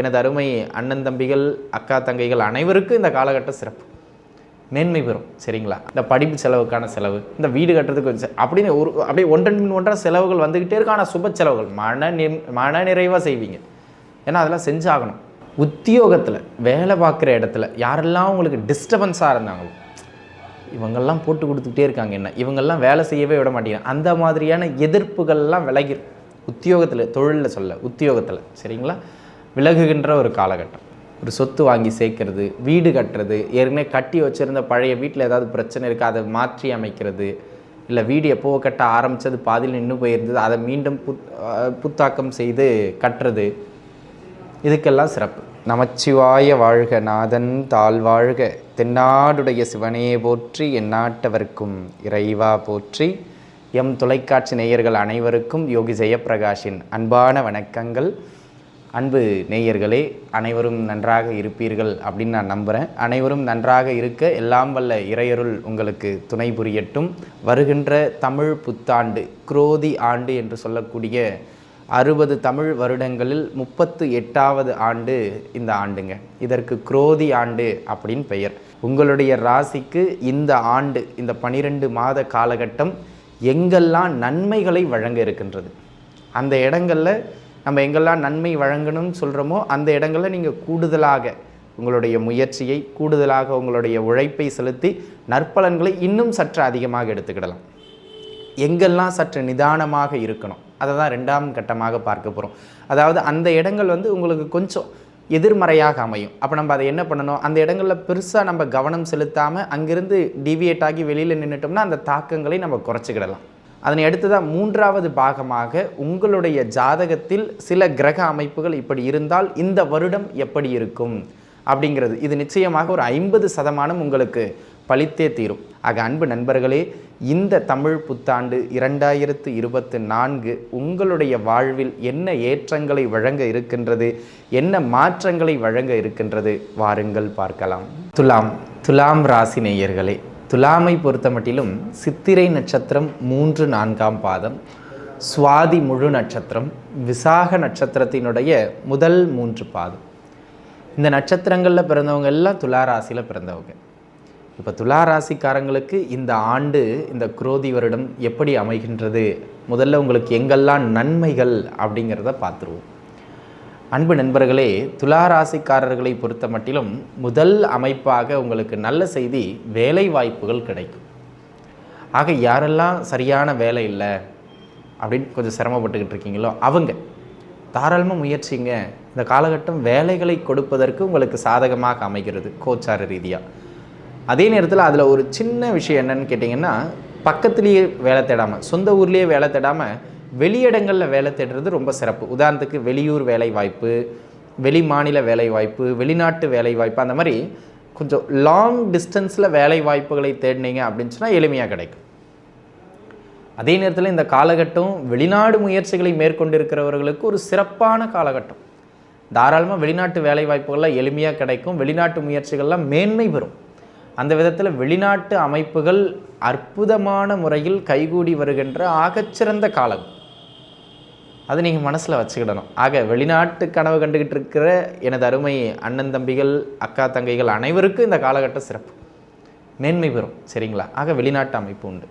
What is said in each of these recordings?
எனது அருமை அண்ணன் தம்பிகள் அக்கா தங்கைகள் அனைவருக்கும் இந்த காலகட்டம் சிறப்பு. மேன்மை பெறும் சரிங்களா? இந்த படிப்பு செலவுக்கான செலவு இந்த வீடு கட்டுறதுக்கு கொஞ்சம் அப்படின்னு ஒரு அப்படியே ஒன்றன் மின் ஒன்றா செலவுகள் வந்துக்கிட்டே இருக்கும் ஆனால் சுப செலவுகள் மன நி மன நிறைவாக செய்வீங்க. ஏன்னா அதெல்லாம் செஞ்சாகணும். உத்தியோகத்தில் வேலை பார்க்குற இடத்துல யாரெல்லாம் உங்களுக்கு டிஸ்டர்பன்ஸாக இருந்தாங்களோ இவங்கெல்லாம் போட்டு கொடுத்துக்கிட்டே இருக்காங்க என்ன? இவங்கெல்லாம் வேலை செய்யவே விட மாட்டேங்கிறாங்க அந்த மாதிரியான எதிர்ப்புகள்லாம் விலகிடும் உத்தியோகத்தில் தொழிலில் சொல்ல உத்தியோகத்தில் சரிங்களா? விலகுகின்ற ஒரு காலகட்டம். ஒரு சொத்து வாங்கி சேர்க்கறது வீடு கட்டுறது ஏற்கனவே கட்டி வச்சுருந்த பழைய வீட்டில் ஏதாவது பிரச்சனை இருக்குது அதை மாற்றி அமைக்கிறது இல்லை வீடு எப்போ கட்ட ஆரம்பித்தது பாதியில் நின்று போயிருந்தது அதை மீண்டும் புத் புத்தாக்கம் செய்து கட்டுறது இதுக்கெல்லாம் சிறப்பு. நமச்சிவாய வாழ்க நாதன் தாழ்வாழ்க. தென்னாடுடைய சிவனே போற்றி எந்நாட்டவர்க்கும் இறைவா போற்றி. எம் தொலைக்காட்சி நேயர்கள் அனைவருக்கும் யோகி ஜெயப்பிரகாஷின் அன்பான வணக்கங்கள். அன்பு நேயர்களே அனைவரும் நன்றாக இருப்பீர்கள் அப்படின்னு நான் நம்புகிறேன் அனைவரும் நன்றாக இருக்க எல்லாம் வல்ல இறையருள் உங்களுக்கு துணை புரியட்டும். வருகின்ற தமிழ் புத்தாண்டு குரோதி ஆண்டு என்று சொல்லக்கூடிய அறுபது தமிழ் வருடங்களில் முப்பத்து எட்டாவது ஆண்டு இந்த ஆண்டுங்க. இதற்கு குரோதி ஆண்டு அப்படின்னு பெயர். உங்களுடைய ராசிக்கு இந்த ஆண்டு இந்த பனிரெண்டு மாத காலகட்டம் எங்கெல்லாம் நன்மைகளை வழங்க இருக்கின்றது? அந்த இடங்களில் நம்ம எங்கெல்லாம் நன்மை வழங்கணும்னு சொல்கிறோமோ அந்த இடங்களில் நீங்கள் கூடுதலாக உங்களுடைய முயற்சியை கூடுதலாக உங்களுடைய உழைப்பை செலுத்தி நற்பலன்களை இன்னும் சற்று அதிகமாக எடுத்துக்கிடலாம். எங்கெல்லாம் சற்று நிதானமாக இருக்கணும் அதை தான் ரெண்டாம் கட்டமாக பார்க்க போகிறோம் அதாவது அந்த இடங்கள் வந்து உங்களுக்கு கொஞ்சம் எதிர்மறையாக அமையும். அப்போ நம்ம அதை என்ன பண்ணணும்? அந்த இடங்களில் பெருசாக நம்ம கவனம் செலுத்தாமல் அங்கேருந்து டிவியேட் ஆகி வெளியில் நின்றுட்டோம்னா அந்த தாக்கங்களை நம்ம குறைச்சிக்கிடலாம். அதனை அடுத்ததாக மூன்றாவது பாகமாக உங்களுடைய ஜாதகத்தில் சில கிரக அமைப்புகள் இப்படி இருந்தால் இந்த வருடம் எப்படி இருக்கும்? அப்படிங்கிறது. இது நிச்சயமாக ஒரு ஐம்பது சதமானம் உங்களுக்கு பழித்தே தீரும். ஆக அன்பு நண்பர்களே இந்த தமிழ் புத்தாண்டு இரண்டாயிரத்து இருபத்து நான்கு உங்களுடைய வாழ்வில் என்ன ஏற்றங்களை வழங்க இருக்கின்றது? என்ன மாற்றங்களை வழங்க இருக்கின்றது? வாருங்கள் பார்க்கலாம். துலாம் துலாம் ராசி நேயர்களே துலாமை பொறுத்த மட்டிலும் சித்திரை நட்சத்திரம் மூன்று நான்காம் பாதம் சுவாதி முழு நட்சத்திரம் விசாக நட்சத்திரத்தினுடைய முதல் மூன்று பாதம். இந்த நட்சத்திரங்களில் பிறந்தவங்க எல்லாம் துளாராசியில் பிறந்தவங்க. இப்போ துலா ராசிக்காரங்களுக்கு இந்த ஆண்டு இந்த குரோதி வருடம் எப்படி அமைகின்றது? முதல்ல உங்களுக்கு எங்கெல்லாம் நன்மைகள் அப்படிங்கிறத பார்த்துருவோம். அன்பு நண்பர்களே துலா ராசிக்காரர்களை பொறுத்த மட்டிலும் முதல் அமைப்பாக உங்களுக்கு நல்ல செய்தி வேலை வாய்ப்புகள் கிடைக்கும். ஆக யாரெல்லாம் சரியான வேலை இல்லை அப்படின்னு கொஞ்சம் சிரமப்பட்டுக்கிட்டு இருக்கீங்களோ அவங்க தாராளமாக முயற்சிங்க. இந்த காலகட்டம் வேலைகளை கொடுப்பதற்கு உங்களுக்கு சாதகமாக அமைகிறது கோச்சார ரீதியாக அதே நேரத்தில் அதில் ஒரு சின்ன விஷயம் என்னன்னு கேட்டிங்கன்னா பக்கத்துலேயே வேலை தேடாமல் சொந்த ஊர்லேயே வேலை தேடாமல் வெளியிடங்களில் வேலை தேடுறது ரொம்ப சிறப்பு. உதாரணத்துக்கு வெளியூர் வேலை வாய்ப்பு வெளி மாநில வேலை வாய்ப்பு வெளிநாட்டு வேலை வாய்ப்பு அந்த மாதிரி கொஞ்சம் லாங் டிஸ்டன்ஸில் வேலை வாய்ப்புகளை தேடினீங்க அப்படின்னு சொன்னால் எளிமையாக கிடைக்கும். அதே நேரத்தில் இந்த காலகட்டம் வெளிநாடு முயற்சிகளை மேற்கொண்டிருக்கிறவர்களுக்கு ஒரு சிறப்பான காலகட்டம். தாராளமாக வெளிநாட்டு வேலை வாய்ப்புகள்லாம் எளிமையாக கிடைக்கும். வெளிநாட்டு முயற்சிகள்லாம் மேன்மை பெறும். அந்த விதத்தில் வெளிநாட்டு அமைப்புகள் அற்புதமான முறையில் கைகூடி வருகின்ற ஆகச்சிறந்த காலம். அதை நீங்கள் மனசில் வச்சுக்கிடணும். ஆக வெளிநாட்டு கனவு கண்டுகிட்டு இருக்கிற எனது அருமை அண்ணன் தம்பிகள் அக்கா தங்கைகள் அனைவருக்கும் இந்த காலகட்டம் சிறப்பு. மேன்மை பெறும் சரிங்களா? ஆக வெளிநாட்டு அமைப்பு உண்டு.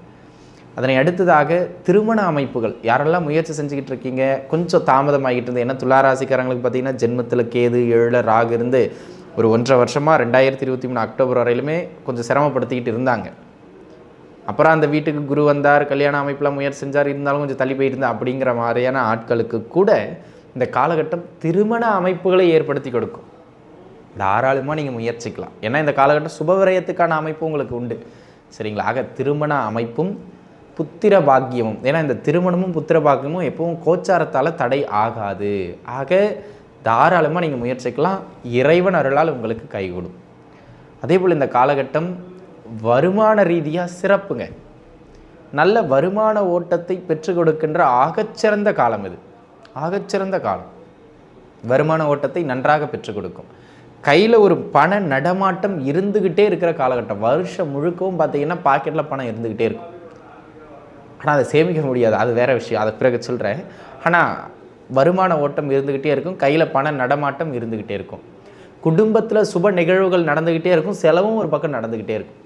அதனை அடுத்ததாக திருமண அமைப்புகள். யாரெல்லாம் முயற்சி செஞ்சுக்கிட்டு இருக்கீங்க? கொஞ்சம் தாமதமாகிட்டு இருந்து ஏன்னா துளாராசிக்காரங்களுக்கு பார்த்தீங்கன்னா ஜென்மத்தில் கேது ஏழில் ராகு இருந்து ஒரு ஒன்றரை வருஷமாக ரெண்டாயிரத்தி இருபத்தி மூணு அக்டோபர் வரையிலுமே கொஞ்சம் சிரமப்படுத்திக்கிட்டு இருந்தாங்க. அப்புறம் அந்த வீட்டுக்கு குரு வந்தார் கல்யாண அமைப்பில் முயற்சி செஞ்சார் இருந்தாலும் கொஞ்சம் தள்ளி போயிருந்தா அப்படிங்கிற மாதிரியான ஆட்களுக்கு கூட இந்த காலகட்டம் திருமண அமைப்புகளை ஏற்படுத்தி கொடுக்கும். தாராளமாக நீங்கள் முயற்சிக்கலாம். ஏன்னா இந்த காலகட்டம் சுபவிரயத்துக்கான அமைப்பு உங்களுக்கு உண்டு. சரிங்களா? ஆக திருமண அமைப்பும் புத்திர பாக்கியமும். ஏன்னா இந்த திருமணமும் புத்திர பாக்கியமும் எப்பவும் கோச்சாரத்தால் தடை ஆகாது. ஆக தாராளமாக நீங்கள் முயற்சிக்கலாம். இறைவன் அருளால் உங்களுக்கு கைகூடும். அதே போல் இந்த காலகட்டம் வருமான ரீதியாக சிறப்புங்க. நல்ல வருமான ஓட்டத்தை பெற்றுக் கொடுக்கின்ற ஆகச்சிறந்த காலம் இது. ஆகச்சிறந்த காலம். வருமான ஓட்டத்தை நன்றாக பெற்றுக் கொடுக்கும். கையில் ஒரு பண நடமாட்டம் இருந்துக்கிட்டே இருக்கிற காலகட்டம். வருஷம் முழுக்கவும் பார்த்தீங்கன்னா பாக்கெட்டில் பணம் இருந்துக்கிட்டே இருக்கும். ஆனால் அதை சேமிக்க முடியாது. அது வேற விஷயம். அதை பிறகு சொல்கிறேன் ஆனால் வருமான ஓட்டம் இருந்துக்கிட்டே இருக்கும். கையில் பண நடமாட்டம் இருந்துக்கிட்டே இருக்கும். குடும்பத்தில் சுப நிகழ்வுகள் நடந்துக்கிட்டே இருக்கும். செலவும் ஒரு பக்கம் நடந்துக்கிட்டே இருக்கும்.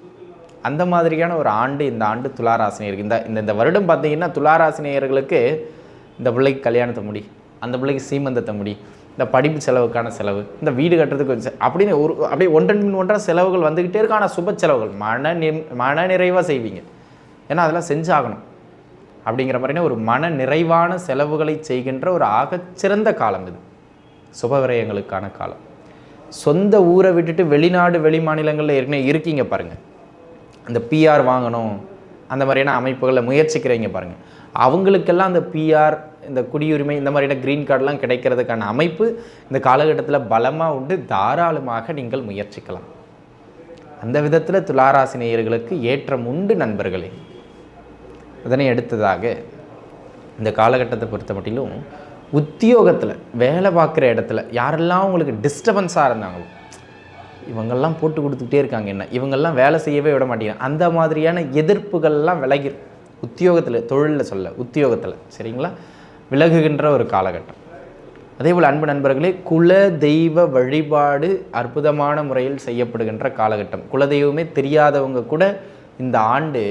அந்த மாதிரியான ஒரு ஆண்டு இந்த ஆண்டு துளாராசினியருக்கு. இந்த இந்த இந்த வருடம் பார்த்தீங்கன்னா துளாராசினியர்களுக்கு இந்த பிள்ளைக்கு கல்யாணத்தை முடி அந்த பிள்ளைக்கு சீமந்தத்தை முடி இந்த படிப்பு செலவுக்கான செலவு இந்த வீடு கட்டுறதுக்கு கொஞ்சம் அப்படின்னு ஒரு அப்படியே ஒன்றன் மின் ஒன்றாக செலவுகள் வந்துக்கிட்டே இருக்கும் ஆனால் சுப செலவுகள் மன நி மன நிறைவாக செய்வீங்க. ஏன்னா அதெல்லாம் செஞ்சாகணும். அப்படிங்கிற மாதிரியான ஒரு மன நிறைவான செலவுகளை செய்கின்ற ஒரு ஆகச்சிறந்த காலம் இது. சுப விரயங்களுக்கான காலம். சொந்த ஊரை விட்டுட்டு வெளிநாடு வெளி மாநிலங்களில் ஏற்கனவே இருக்கீங்க பாருங்கள் அந்த பிஆர் வாங்கணும் அந்த மாதிரியான அமைப்புகளில் முயற்சிக்கிறீங்க பாருங்கள் அவங்களுக்கெல்லாம் அந்த பிஆர் இந்த குடியுரிமை இந்த மாதிரியான க்ரீன் கார்டெலாம் கிடைக்கிறதுக்கான அமைப்பு இந்த காலகட்டத்தில் பலமாக உண்டு. தாராளமாக நீங்கள் முயற்சிக்கலாம். அந்த விதத்தில் துளாராசி நேயர்களுக்கு ஏற்றம் உண்டு நண்பர்களே. அதனை அடுத்ததாக இந்த காலகட்டத்தை பொறுத்த மட்டிலும் உத்தியோகத்தில் வேலை பார்க்குற இடத்துல யாரெல்லாம் உங்களுக்கு டிஸ்டர்பன்ஸாக இருந்தாங்களோ இவங்கெல்லாம் போட்டு கொடுத்துக்கிட்டே இருக்காங்க என்ன? இவங்கெல்லாம் வேலை செய்யவே விட மாட்டேங்கிறாங்க. அந்த மாதிரியான எதிர்ப்புகள்லாம் விலகிடும் உத்தியோகத்தில் தொழிலில் சொல்ல உத்தியோகத்தில் சரிங்களா? விலகுகின்ற ஒரு காலகட்டம். அதே போல் அன்பு நண்பர்களே குல தெய்வ வழிபாடு அற்புதமான முறையில் செய்யப்படுகின்ற காலகட்டம். குலதெய்வமே தெரியாதவங்க கூட இந்த ஆண்டு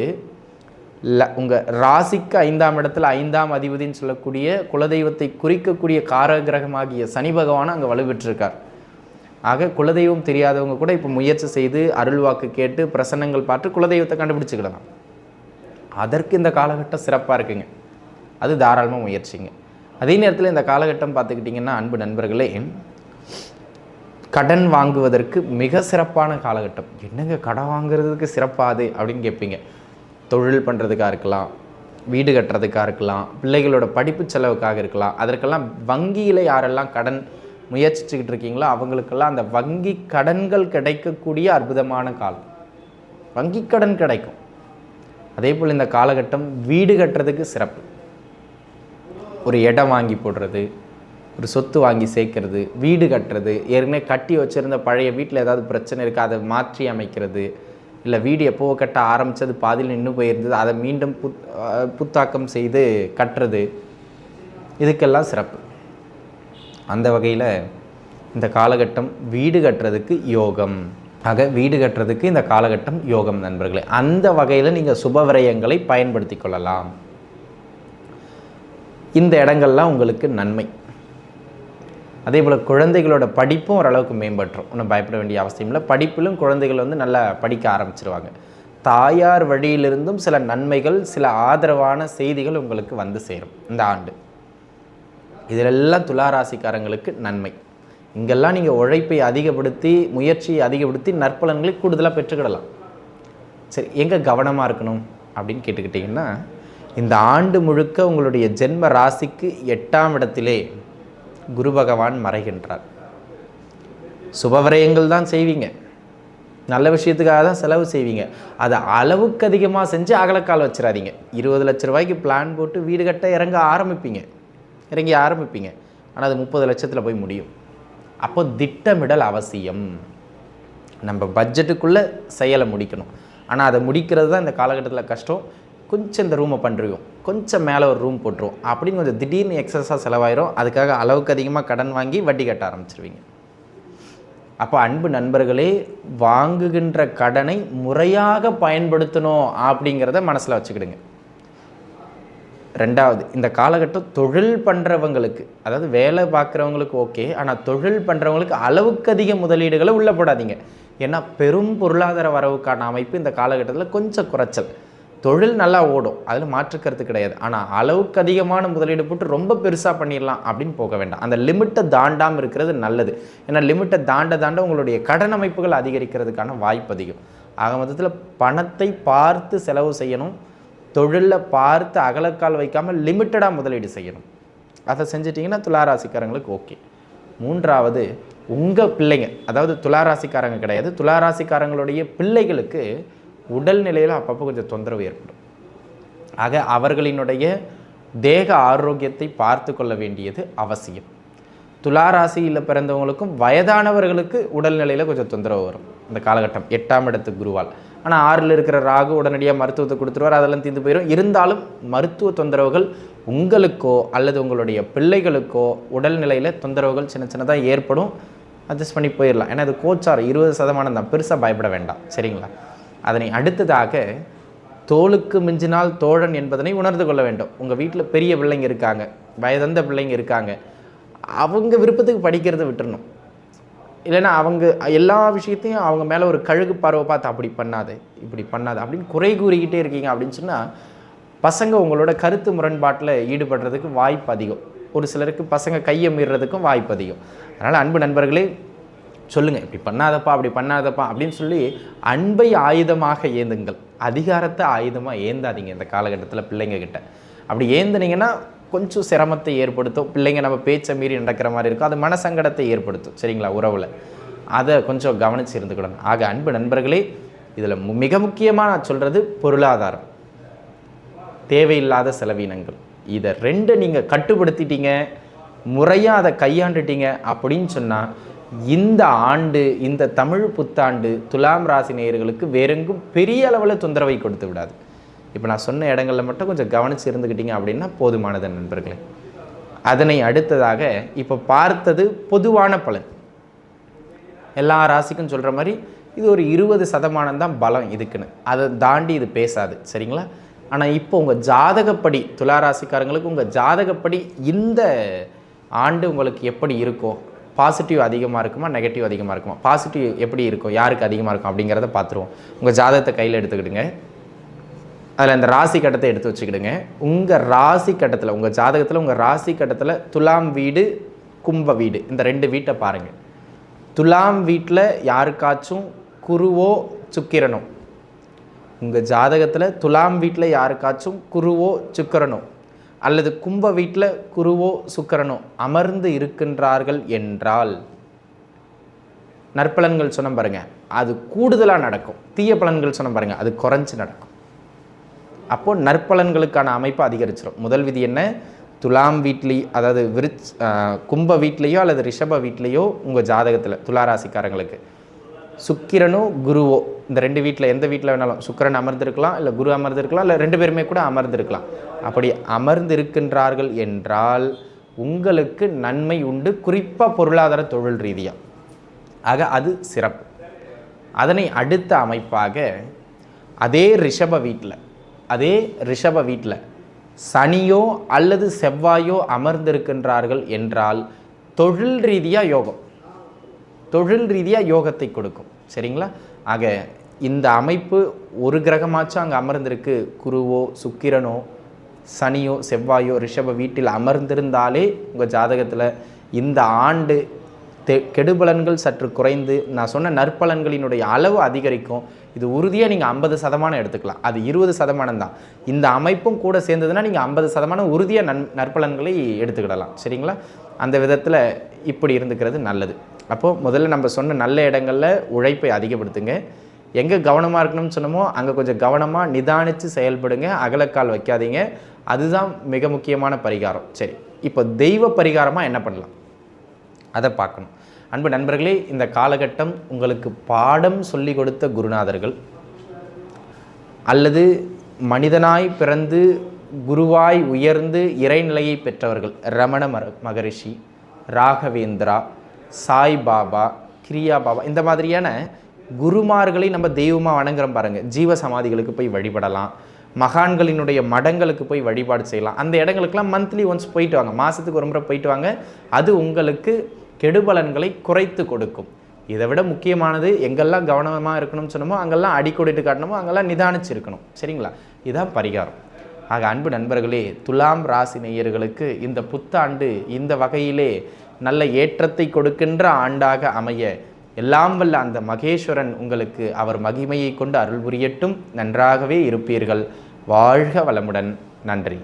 ல உங்கள் ராசிக்கு ஐந்தாம் இடத்துல ஐந்தாம் அதிபதின்னு சொல்லக்கூடிய குலதெய்வத்தை குறிக்கக்கூடிய காரகிரகமாகிய சனி பகவானை அங்கே வலுப்பெற்றிருக்கார் ஆக குலதெய்வம் தெரியாதவங்க கூட இப்போ முயற்சி செய்து அருள்வாக்கு கேட்டு பிரசன்னங்கள் பார்த்து குலதெய்வத்தை கண்டுபிடிச்சிக்கலாம். அதற்கு இந்த காலகட்டம் சிறப்பாக இருக்குங்க. அது தாராளமாக முயற்சிங்க. அதே நேரத்தில் இந்த காலகட்டம் பார்த்துக்கிட்டிங்கன்னா அன்பு நண்பர்களே கடன் வாங்குவதற்கு மிக சிறப்பான காலகட்டம். என்னங்க கடன் வாங்குறதுக்கு சிறப்பாது அப்படின்னு கேட்பீங்க தொழில் பண்ணுறதுக்காக இருக்கலாம் வீடு கட்டுறதுக்காக இருக்கலாம் பிள்ளைகளோட படிப்பு செலவுக்காக இருக்கலாம். அதற்கெல்லாம் வங்கியில் யாரெல்லாம் கடன் முயற்சிச்சுக்கிட்டு இருக்கீங்களோ அவங்களுக்கெல்லாம் அந்த வங்கி கடன்கள் கிடைக்கக்கூடிய அற்புதமான காலம். வங்கி கடன் கிடைக்கும். அதே போல் இந்த காலகட்டம் வீடு கட்டுறதுக்கு சிறப்பு. ஒரு இடம் வாங்கி போடுறது ஒரு சொத்து வாங்கி சேர்க்கறது வீடு கட்டுறது ஏற்கனவே கட்டி வச்சுருந்த பழைய வீட்டில் ஏதாவது பிரச்சனை இருக்குது அதை மாற்றி அமைக்கிறது இல்லை வீடு எப்போ கட்ட ஆரம்பித்தது பாதியில் நின்று போயிருந்தது அதை மீண்டும் புத் புத்தாக்கம் செய்து கட்டுறது இதுக்கெல்லாம் சிறப்பு. அந்த வகையில் இந்த காலகட்டம் வீடு கட்டுறதுக்கு யோகம். ஆக வீடு கட்டுறதுக்கு இந்த காலகட்டம் யோகம் நண்பர்களே. அந்த வகையில் நீங்கள் சுபவிரயங்களை பயன்படுத்தி கொள்ளலாம். இந்த இடங்கள்லாம் உங்களுக்கு நன்மை. அதே போல் குழந்தைகளோட படிப்பும் ஓரளவுக்கு மேம்பட்டுரும். ஒன்றும் பயப்பட வேண்டிய அவசியம் இல்லை. படிப்பிலும் குழந்தைகள் வந்து நல்லா படிக்க ஆரம்பிச்சிருவாங்க. தாயார் வழியிலிருந்தும் சில நன்மைகள் சில ஆதரவான செய்திகள் உங்களுக்கு வந்து சேரும். இந்த ஆண்டு. இதிலெல்லாம் துளாராசிக்காரங்களுக்கு நன்மை. இங்கெல்லாம் நீங்கள் உழைப்பை அதிகப்படுத்தி முயற்சியை அதிகப்படுத்தி நற்பலன்களை கூடுதலாக பெற்றுக்கிடலாம். சரி எங்கே கவனமாக இருக்கணும் அப்படின்னு கேட்டுக்கிட்டிங்கன்னா இந்த ஆண்டு முழுக்க உங்களுடைய ஜென்ம ராசிக்கு எட்டாம் இடத்திலே குரு பகவான் மறைகின்றார். சுபவிரயங்கள் தான் செய்வீங்க. நல்ல விஷயத்துக்காக தான் செலவு செய்வீங்க. அதை அளவுக்கு அதிகமாக செஞ்சு அகலக்கால் வச்சிடாதீங்க இருபது லட்ச ரூபாய்க்கு பிளான் போட்டு வீடு கட்ட இறங்க ஆரம்பிப்பீங்க. இறங்கி ஆரம்பிப்பீங்க. ஆனால் அது முப்பது லட்சத்தில் போய் முடியும். அப்போ திட்டமிடல் அவசியம். நம்ம பட்ஜெட்டுக்குள்ளே செயலை முடிக்கணும். ஆனால் அதை முடிக்கிறது தான் இந்த காலகட்டத்தில் கஷ்டம். கொஞ்சம் இந்த ரூமை பண்ணுறோம் கொஞ்சம் மேலே ஒரு ரூம் போட்டுருவோம் அப்படின்னு கொஞ்சம் திடீர்னு எக்ஸஸாக செலவாயிரும். அதுக்காக அளவுக்கு அதிகமாக கடன் வாங்கி வட்டி கட்ட ஆரம்பிச்சிருவீங்க. அப்போ அன்பு நண்பர்களே வாங்குகின்ற கடனை முறையாக பயன்படுத்தணும் அப்படிங்கிறத மனசில் வச்சுக்கிடுங்க. ரெண்டாவது இந்த காலகட்டம் தொழில் பண்ணுறவங்களுக்கு அதாவது வேலை பார்க்குறவங்களுக்கு ஓகே ஆனால் தொழில் பண்ணுறவங்களுக்கு அளவுக்கு அதிக முதலீடுகளை உள்ள போடாதீங்க. ஏன்னா பெரும் பொருளாதார வரவுக்கான அமைப்பு இந்த காலகட்டத்தில் கொஞ்சம் குறைச்சல். தொழில் நல்லா ஓடும் அதில் மாற்றுக்கிறது கிடையாது. ஆனால் அளவுக்கு அதிகமான முதலீடு போட்டு ரொம்ப பெருசாக பண்ணிடலாம் அப்படின்னு போக வேண்டாம். அந்த லிமிட்டை தாண்டாமல் இருக்கிறது நல்லது. ஏன்னா லிமிட்டை தாண்ட தாண்ட உங்களுடைய கடன் அமைப்புகள் அதிகரிக்கிறதுக்கான வாய்ப்பு அதிகம். ஆக மொத்தத்தில் பணத்தை பார்த்து செலவு செய்யணும். தொழிலில் பார்த்து அகலக்கால் வைக்காமல் லிமிட்டடாக முதலீடு செய்யணும். அதை செஞ்சிட்டிங்கன்னா துளாராசிக்காரங்களுக்கு ஓகே. மூன்றாவது உங்கள் பிள்ளைங்க அதாவது துளாராசிக்காரங்க கிடையாது துளாராசிக்காரங்களுடைய பிள்ளைகளுக்கு உடல்நிலையில் அப்பப்போ கொஞ்சம் தொந்தரவு ஏற்படும். ஆக அவர்களினுடைய தேக ஆரோக்கியத்தை பார்த்து கொள்ள வேண்டியது அவசியம். துளாராசியில் பிறந்தவங்களுக்கும் வயதானவர்களுக்கு உடல்நிலையில் கொஞ்சம் தொந்தரவு வரும். இந்த காலகட்டம் எட்டாம் இடத்து குருவால். ஆனால் ஆறில் இருக்கிற ராகு உடனடியாக மருத்துவத்தை கொடுத்துருவார் அதெல்லாம் தீர்ந்து போயிடும் இருந்தாலும் மருத்துவ தொந்தரவுகள் உங்களுக்கோ அல்லது உங்களுடைய பிள்ளைகளுக்கோ உடல்நிலையில் தொந்தரவுகள் சின்ன சின்னதாக ஏற்படும். அட்ஜஸ்ட் பண்ணி போயிடலாம் ஏன்னா அது கோச்சார் இருபது சதமானம் தான். பெருசாக பயப்பட வேண்டாம். சரிங்களா? அதனை அடுத்ததாக தோளுக்கு மிஞ்சினால் தோழன் என்பதனை உணர்ந்து கொள்ள வேண்டும். உங்கள் வீட்டில் பெரிய பிள்ளைங்க இருக்காங்க வயதந்த பிள்ளைங்க இருக்காங்க. அவங்க விருப்பத்துக்கு படிக்கிறத விட்டுறணும். இல்லைன்னா அவங்க எல்லா விஷயத்தையும் அவங்க மேலே ஒரு கழுகு பார்வை பார்த்து அப்படி பண்ணாது இப்படி பண்ணாது அப்படின்னு குறை கூறிக்கிட்டே இருக்கீங்க அப்படின்னு சொன்னால் பசங்க உங்களோட கருத்து முரண்பாட்டில் ஈடுபடுறதுக்கு வாய்ப்பு அதிகம். ஒரு சிலருக்கு பசங்க கையை மீறுறதுக்கும் வாய்ப்பு அதிகம். அதனால் அன்பு நண்பர்களே சொல்லுங்கள் இப்படி பண்ணாதப்பா அப்படி பண்ணாதப்பா அப்படின்னு சொல்லி அன்பை ஆயுதமாக ஏந்துங்கள். அதிகாரத்தை ஆயுதமாக ஏந்தாதீங்க இந்த காலகட்டத்தில் பிள்ளைங்கக்கிட்ட அப்படி ஏந்துனீங்கன்னா கொஞ்சம் சிரமத்தை ஏற்படுத்தும் பிள்ளைங்க நம்ம பேச்சை மீறி நடக்கிற மாதிரி இருக்கும். அது மனசங்கடத்தை ஏற்படுத்தும். சரிங்களா? உறவில். அதை கொஞ்சம் கவனித்து இருந்துக்கிடணும் ஆக அன்பு நண்பர்களே இதில் மிக முக்கியமாக நான் சொல்கிறது பொருளாதாரம். தேவையில்லாத செலவினங்கள். இதை ரெண்டு நீங்கள் கட்டுப்படுத்திட்டீங்க முறையாக அதை கையாண்டுட்டீங்க அப்படின்னு சொன்னால் இந்த ஆண்டு இந்த தமிழ் புத்தாண்டு துலாம் ராசி நேயர்களுக்கு வேறெங்கும் பெரிய அளவில் தொந்தரவை கொடுத்து விடாது. இப்போ நான் சொன்ன இடங்களில் மட்டும் கொஞ்சம் கவனித்து இருந்துக்கிட்டீங்க அப்படின்னா போதுமானது நண்பர்களே. அதனை அடுத்ததாக இப்போ பார்த்தது பொதுவான பலன். எல்லா ராசிக்கும் சொல்கிற மாதிரி இது ஒரு இருபது சதமானம் தான் பலம் இதுக்குன்னு. அதை தாண்டி இது பேசாது சரிங்களா? ஆனால் இப்போ உங்கள் ஜாதகப்படி துலா ராசிக்காரங்களுக்கு உங்கள் ஜாதகப்படி இந்த ஆண்டு உங்களுக்கு எப்படி இருக்கோ பாசிட்டிவ் அதிகமாக இருக்குமா நெகட்டிவ் அதிகமாக இருக்குமா? பாசிட்டிவ் எப்படி இருக்கும் யாருக்கு அதிகமாக இருக்கும் அப்படிங்கிறத பார்த்துருவோம். உங்கள் ஜாதகத்தை கையில் எடுத்துக்கிடுங்க. அதில் இந்த ராசி கட்டத்தை எடுத்து வச்சுக்கிடுங்க. உங்கள் ராசி கட்டத்தில் உங்கள் ஜாதகத்தில் உங்கள் ராசி கட்டத்தில் துலாம் வீடு கும்ப வீடு இந்த ரெண்டு வீட்டை பாருங்கள் துலாம் வீட்டில் யாருக்காச்சும் குருவோ சுக்கிரனோ. உங்கள் ஜாதகத்தில் துலாம் வீட்டில் யாருக்காச்சும் குருவோ சுக்கிரனோ. அல்லது கும்ப வீட்டில் குருவோ சுக்கிரனோ அமர்ந்து இருக்கின்றார்கள் என்றால் நற்பலன்கள் சொன்ன பாருங்கள் அது கூடுதலாக நடக்கும். தீய பலன்கள் சொன்ன பாருங்கள் அது குறைஞ்சு நடக்கும். அப்போ நற்பலன்களுக்கான அமைப்பு அதிகரிச்சிடும் முதல் விதி என்ன? துலாம் வீட்லி அதாவது விருச் கும்ப வீட்லேயோ அல்லது ரிஷப வீட்லேயோ உங்கள் ஜாதகத்தில் துளாராசிக்காரங்களுக்கு. சுக்கிரனோ குருவோ இந்த ரெண்டு வீட்டில் எந்த வீட்டில் வேணாலும் சுக்கிரன் அமர்ந்திருக்கலாம் இல்லை குரு அமர்ந்திருக்கலாம் இல்லை ரெண்டு பேருமே கூட அமர்ந்திருக்கலாம். அப்படி அமர்ந்திருக்கின்றார்கள் என்றால் உங்களுக்கு நன்மை உண்டு குறிப்பாக பொருளாதார தொழில் ரீதியாக ஆக அது சிறப்பு. அதனை அடுத்த அமைப்பாக அதே ரிஷப வீட்டில் அதே ரிஷப வீட்டில் சனியோ அல்லது செவ்வாயோ அமர்ந்திருக்கின்றார்கள் என்றால் தொழில் ரீதியாக யோகம். தொழில் ரீதியாக யோகத்தை கொடுக்கும். சரிங்களா? ஆக இந்த அமைப்பு ஒரு கிரகமாச்சும் அங்கே அமர்ந்திருக்கு? குருவோ சுக்கிரனோ சனியோ செவ்வாயோ ரிஷப வீட்டில் அமர்ந்திருந்தாலே உங்கள் ஜாதகத்தில் இந்த ஆண்டு தெ கெடுபலன்கள் சற்று குறைந்து நான் சொன்ன நற்பலன்களினுடைய அளவு அதிகரிக்கும் இது உறுதியாக நீங்கள் ஐம்பது சதமானம் எடுத்துக்கலாம். அது இருபது சதமானம் தான். இந்த அமைப்பும் கூட சேர்ந்ததுன்னா நீங்கள் ஐம்பது சதமானம் உறுதியாக நன் நற்பலன்களை எடுத்துக்கிடலாம். சரிங்களா? அந்த விதத்தில் இப்படி இருந்துக்கிறது நல்லது. அப்போது முதல்ல நம்ம சொன்ன நல்ல இடங்களில் உழைப்பை அதிகப்படுத்துங்க. எங்கே கவனமாக இருக்கணும்னு சொன்னமோ அங்கே கொஞ்சம் கவனமாக நிதானித்து செயல்படுங்க அகலக்கால் வைக்காதீங்க. அதுதான் மிக முக்கியமான பரிகாரம். சரி இப்போ தெய்வ பரிகாரமாக என்ன பண்ணலாம்? அதை பார்க்கணும். அன்பு நண்பர்களே இந்த காலகட்டம் உங்களுக்கு பாடம் சொல்லி கொடுத்த குருநாதர்கள் அல்லது மனிதனாய் பிறந்து குருவாய் உயர்ந்து இறைநிலையை பெற்றவர்கள் ரமண மர மகரிஷி ராகவேந்திரா சாய் பாபா கிரியா பாபா இந்த மாதிரியான குருமார்களை நம்ம தெய்வமாக வணங்குறோம் பாருங்கள் ஜீவ சமாதிகளுக்கு போய் வழிபடலாம். மகான்களினுடைய மடங்களுக்கு போய் வழிபாடு செய்யலாம். அந்த இடங்களுக்கெல்லாம் மந்த்லி ஒன்ஸ் போயிட்டு வாங்க. மாதத்துக்கு ஒரு முறை போயிட்டு வாங்க. அது உங்களுக்கு கெடுபலன்களை குறைத்து கொடுக்கும். இதை விட முக்கியமானது எங்கெல்லாம் கவனமாக இருக்கணும்னு சொன்னமோ அங்கெல்லாம் அடிக்கொடிட்டு காட்டணுமோ அங்கெல்லாம் நிதானிச்சிருக்கணும். சரிங்களா? இதுதான் பரிகாரம். ஆக அன்பு நண்பர்களே துலாம் ராசி நேயர்களுக்கு இந்த புத்தாண்டு இந்த வகையிலே நல்ல ஏற்றத்தை கொடுக்கின்ற ஆண்டாக அமைய எல்லாம் வல்ல அந்த மகேஸ்வரன் உங்களுக்கு அவர் மகிமையை கொண்டு அருள் புரியட்டும். நன்றாகவே இருப்பீர்கள். வாழ்க வளமுடன். நன்றி.